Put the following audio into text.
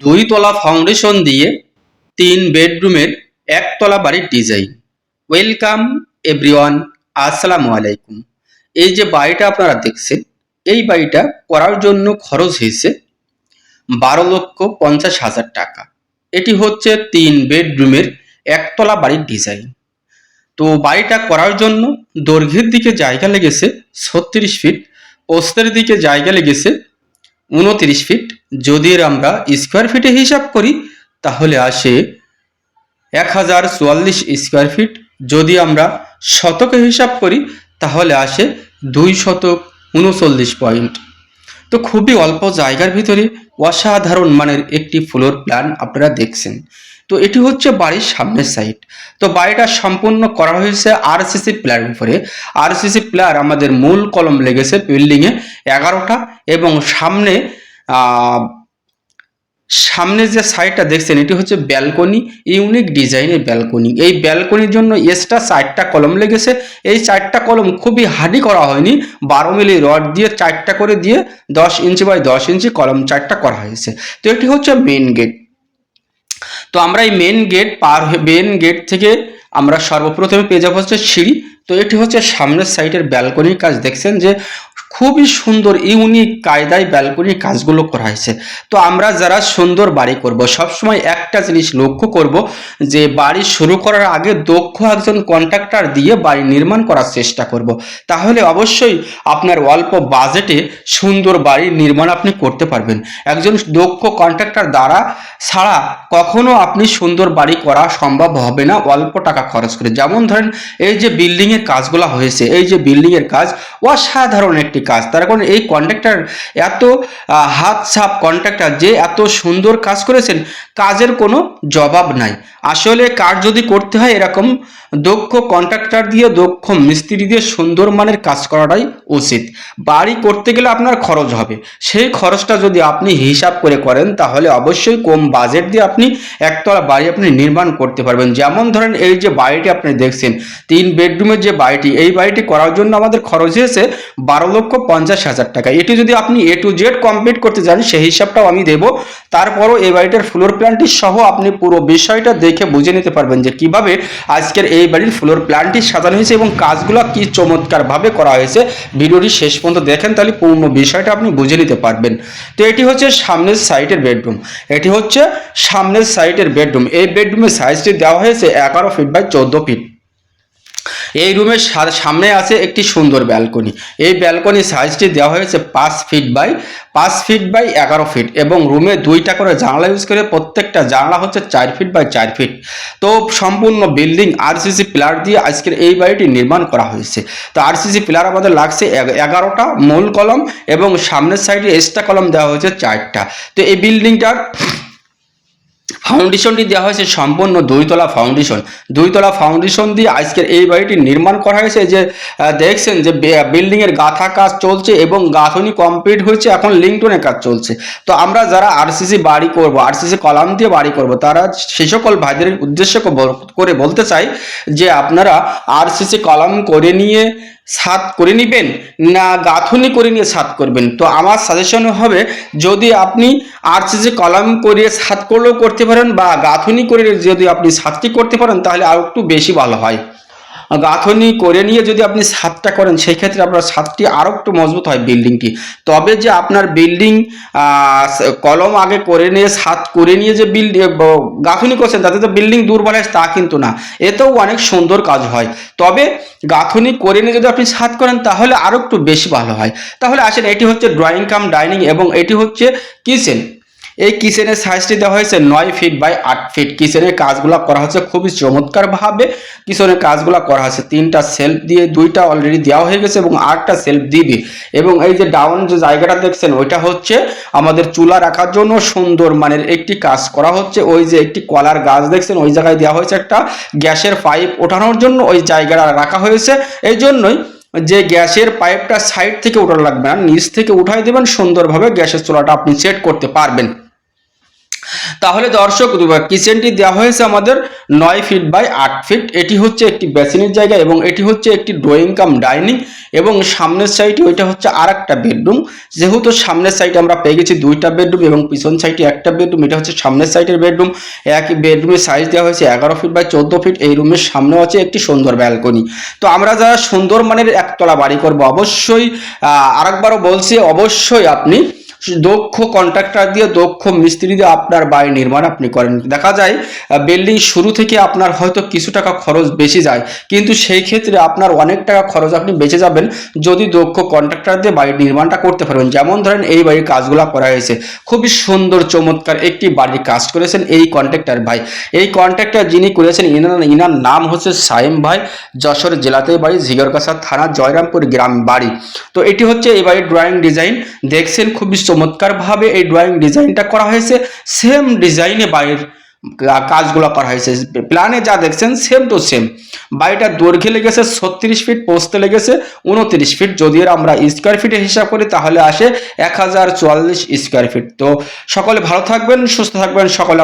দুই তলা ফাউন্ডেশন দিয়ে তিন বেডরুমের একতলা বাড়ির ডিজাইন ওয়েলকাম এভরিওয়ান আসসালামু আলাইকুম। এই যে বাড়িটা আপনারা দেখছেন, এই বাড়িটা করার জন্য খরচ হয়েছে বারো লক্ষ পঞ্চাশ হাজার টাকা। এটি হচ্ছে তিন বেডরুমের একতলা বাড়ির ডিজাইন তো বাড়িটা করার জন্য দৈর্ঘ্যের দিকে জায়গা লেগেছে ছত্রিশ ফিট প্রস্থের দিকে জায়গা লেগেছে উনত্রিশ ফিট যদি এর আমরা স্কোয়ার ফিটে হিসাব করি, তাহলে আসে এক হাজার চুয়াল্লিশ স্কোয়ার ফিট যদি আমরা শতকে হিসাব করি, তাহলে আসে দুই শতক উনচল্লিশ পয়েন্ট তো খুবই অল্প জায়গার ভিতরে অসাধারণ মানের একটি ফ্লোর প্ল্যান আপনারা দেখছেন। তো এটি হচ্ছে বাড়ির সামনের সাইড তো বাড়িটা সম্পূর্ণ করা হয়েছে আরসিসি প্লার উপরে। আরসিসি প্লার আমাদের মূল কলম লেগেছে বিল্ডিংয়ে এগারোটা এবং সামনে সামনে যে সাইডটা দেখছেন, এটি হচ্ছে ব্যালকনি ইউনিক ডিজাইনের ব্যালকনি এই ব্যালকনির জন্য এক্সট্রা চারটা কলম লেগেছে। এই চারটা কলম খুবই হার্ডি করা হয়নি। বারো মিলি রড দিয়ে চারটা করে দিয়ে দশ ইঞ্চি বাই দশ ইঞ্চি কলম চারটা করা হয়েছে। তো এটি হচ্ছে মেন গেট তো আমরা এই মেন গেট পার মেন গেট থেকে আমরা সর্বপ্রথমে পেয়ে যাব হচ্ছে সিঁড়ি। তো এটি হচ্ছে সামনের সাইডের ব্যালকনির কাজ। দেখছেন যে খুবই সুন্দর ইউনিক কায়দায় ব্যালকনির কাজগুলো করা হয়েছে। তো আমরা যারা সুন্দর বাড়ি করব, সবসময় একটা জিনিস লক্ষ্য করব যে বাড়ি শুরু করার আগে দক্ষ একজন কন্ট্রাক্টর দিয়ে বাড়ি নির্মাণ করার চেষ্টা করব। তাহলে অবশ্যই আপনার অল্প বাজেটে সুন্দর বাড়ি নির্মাণ আপনি করতে পারবেন। একজন দক্ষ কন্ট্রাক্টর দ্বারা ছাড়া কখনো আপনি সুন্দর বাড়ি করা সম্ভব হবে না। অল্প টাকা খরচ করে। যেমন ধরেন, এই যে বিল্ডিং এর কাজগুলো হয়েছে, এই যে বিল্ডিং এর কাজ অসাধারণ একটি কাজ। তার কারণ এই কন্ট্রাক্টর এত হাত ছাপ কন্ট্রাক্টর যে এত সুন্দর কাজ করেছেন, কাজের কোনো জবাব নাই। আসলে কাজ যদি করতে হয় এরকম, দক্ষ কন্ট্রাক্টর দিয়ে, দক্ষ মিস্ত্রি দিয়ে সুন্দর মানের কাজ করাটাই উচিত। বাড়ি করতে গেলে আপনার খরচ হবে। সেই খরচটা যদি আপনি হিসাব করে করেন, তাহলে অবশ্যই কম বাজেট দিয়ে আপনি একতলা বাড়ি আপনি নির্মাণ করতে পারবেন। যেমন ধরেন এই যে বাড়িটি আপনি দেখছেন, তিন বেডরুমের যে বাড়িটি, এই বাড়িটি করার জন্য আমাদের খরচ হয়েছে বারো লক্ষ পঞ্চাশ হাজার টাকা। এটি যদি আপনি এ টু জেড কমপ্লিট করতে চান সেই হিসাবটাও আমি দেব। তারপরও এই বাড়িটার ফ্লোর প্ল্যানটি সহ আপনি পুরো বিষয়টা দেখে বুঝে নিতে পারবেন যে কীভাবে আজকের এই বাড়ির ফ্লোর প্ল্যানটি সাজানো হয়েছে এবং কাজগুলো কি চমৎকারভাবে করা হয়েছে। ভিডিওটি শেষ পর্যন্ত দেখেন, তাহলে পূর্ণ বিষয়টা আপনি বুঝে নিতে পারবেন। তো এটি হচ্ছে সামনের সাইডের বেডরুম এটি হচ্ছে সামনের সাইডের বেডরুম এই বেডরুমের সাইজটি দেওয়া হয়েছে এগারো ফিট বাই চোদ্দ ফিট এই রুমের সামনে আছে একটি সুন্দর ব্যালকনি। এই ব্যালকনি সাইজটি দেওয়া হয়েছে পাঁচ ফিট বাই, পাঁচ ফিট বাই এগারো ফিট এবং রুমে দুইটা করে জানলা ইউজ করে প্রত্যেকটা জানলা হচ্ছে চার ফিট বাই চার ফিট। তো সম্পূর্ণ বিল্ডিং আরসিসি পিলার দিয়ে আজকের এই বাড়িটি নির্মাণ করা হয়েছে। তো আরসিসি পিলার আমাদের লাগছে এগ- এগারোটা মূল কলম এবং সামনের সাইডে এক্সট্রা কলম দেওয়া হয়েছে চারটা। তো এই বিল্ডিংটার ফাউন্ডেশনটি দেওয়া হয়েছে সম্পূর্ণ দুইতলা ফাউন্ডেশন দুইতলা ফাউন্ডেশন দিয়ে আজকের এই বাড়িটি নির্মাণ করা হয়েছে যে দেখছেন যে বিল্ডিং এর গাঁথা কাজ চলছে এবং গাঁথনি কমপ্লিট হয়েছে, এখন লিঙ্কটনের কাজ চলছে। তো আমরা যারা আরসিসি বাড়ি করব আরসিসি কলাম দিয়ে বাড়ি করব, তারা সেই সকল ভাইদের উদ্দেশ্য করে বলতে চাই যে, আপনারা আরসিসি কলাম করে নিয়ে ছাদ করে নেবেন না গাঁথুনি করে নিয়ে সাত করবেন? তো আমার সাজেশন হবে, যদি আপনি আরসিসি কলাম করিয়ে সাত করলেও করতে পারেন বা গাঁথুনি করে যদি আপনি সাতটি করতে পারেন, তাহলে আরও একটু বেশি ভালো হয়। গাঁথনি করে নিয়ে যদি আপনি ছাদটা করেন সেই ক্ষেত্রে আপনার ছাদটি আরও একটু মজবুত হয় বিল্ডিংটি। তবে যে আপনার বিল্ডিং কলম আগে করে নিয়ে ছাদ করে নিয়ে যে বিল্ডিং গাঁথনি করছেন, তাতে তো বিল্ডিং দুর্বল হয় তা কিন্তু না। এতেও অনেক সুন্দর কাজ হয়। তবে গাঁথনি করে নিয়ে যদি আপনি ছাদ করেন, তাহলে আরও একটু বেশি ভালো হয়। তাহলে আসেন, এটি হচ্ছে ড্রয়িং কাম, ডাইনিং, এবং এটি হচ্ছে কিচেন। এই কিচেনের সাইজটি দেওয়া হয়েছে নয় ফিট বাই আট ফিট কিচেনের কাজগুলো করা হচ্ছে খুবই চমৎকারভাবে। কিচেনের কাজগুলো করা হয়েছে। তিনটা সেলফ দিয়ে দুইটা অলরেডি দেওয়া হয়ে গেছে এবং আটটা সেলফ দিবে। এবং এই যে ডাউন যে জায়গাটা দেখছেন, ওইটা হচ্ছে আমাদের চুলা রাখার জন্য সুন্দর মানের একটি কাজ করা হচ্ছে। ওই যে একটি কলার গাছ দেখছেন, ওই জায়গায় দেওয়া হয়েছে একটা গ্যাসের পাইপ ওঠানোর জন্য ওই জায়গাটা রাখা হয়েছে। এই জন্যই যে গ্যাসের পাইপটা সাইড থেকে উঠানো লাগবে না, নিচ থেকে উঠাই দেবেন। সুন্দরভাবে গ্যাসের চুলাটা আপনি সেট করতে পারবেন। তাহলে দর্শক কিচেনটি দেওয়া হয়েছে আমাদের নয় ফিট বাই আট ফিট এটি হচ্ছে একটি বেসিনের জায়গা এবং এটি হচ্ছে একটি ড্রয়িং কাম ডাইনিং এবং সামনের সাইডে ওইটা হচ্ছে আর একটা বেডরুম যেহেতু সামনের সাইডে আমরা পেয়ে গেছি দুইটা বেডরুম এবং পিছন সাইডে একটা বেডরুম এটা হচ্ছে সামনের সাইডের বেডরুম একই বেডরুমের সাইজ দেওয়া হয়েছে এগারো ফিট বাই চোদ্দ ফিট এই রুমের সামনেও আছে একটি সুন্দর ব্যালকনি তো আমরা যারা সুন্দর মানের একতলা বাড়ি করব, অবশ্যই আরেকবারও বলছি, অবশ্যই আপনি দক্ষ কন্ট্রাক্টর দিয়ে, দক্ষ মিস্ত্রি দিয়ে আপনার বাড়ি নির্মাণ আপনি করেন। দেখা যায় বিল্ডিং শুরু থেকে আপনার হয়তো কিছু টাকা খরচ বেশি যায়, কিন্তু সেই ক্ষেত্রে আপনার অনেক টাকা খরচ আপনি বেঁচে যাবেন যদি দক্ষ কন্ট্রাক্টর দিয়ে বাড়ির নির্মাণটা করতে পারবেন। যেমন ধরেন, এই বাড়ির কাজগুলো করা হয়েছে। খুবই সুন্দর, চমৎকার একটি বাড়ির কাজ করেছেন এই কন্ট্রাক্টর ভাই। এই কন্ট্রাক্টর যিনি করেছেন, ইনার ইনার নাম হচ্ছে সাইম ভাই, যশোর জেলাতে বাড়ি ঝিগরকাছা থানা, জয়রামপুর গ্রাম বাড়ি। তো এটি হচ্ছে এই বাড়ির ড্রয়িং ডিজাইন দেখছেন, খুবই চমৎকারভাবে এই ড্রয়িং ডিজাইনটা করা হয়েছে। সেম ডিজাইনে বাড়ির কাজগুলো করা হয়েছে। প্ল্যানে যা দেখছেন সেম টু সেম বাড়িটা দৈর্ঘ্যে লেগেছে, ছত্রিশ ফিট পোস্তে লেগেছে, উনত্রিশ ফিট যদি আমরা স্কোয়ার ফিটে হিসাব করি, তাহলে আসে এক হাজার চুয়াল্লিশ স্কোয়ার ফিট তো সকলে ভালো থাকবেন, সুস্থ থাকবেন, সকলে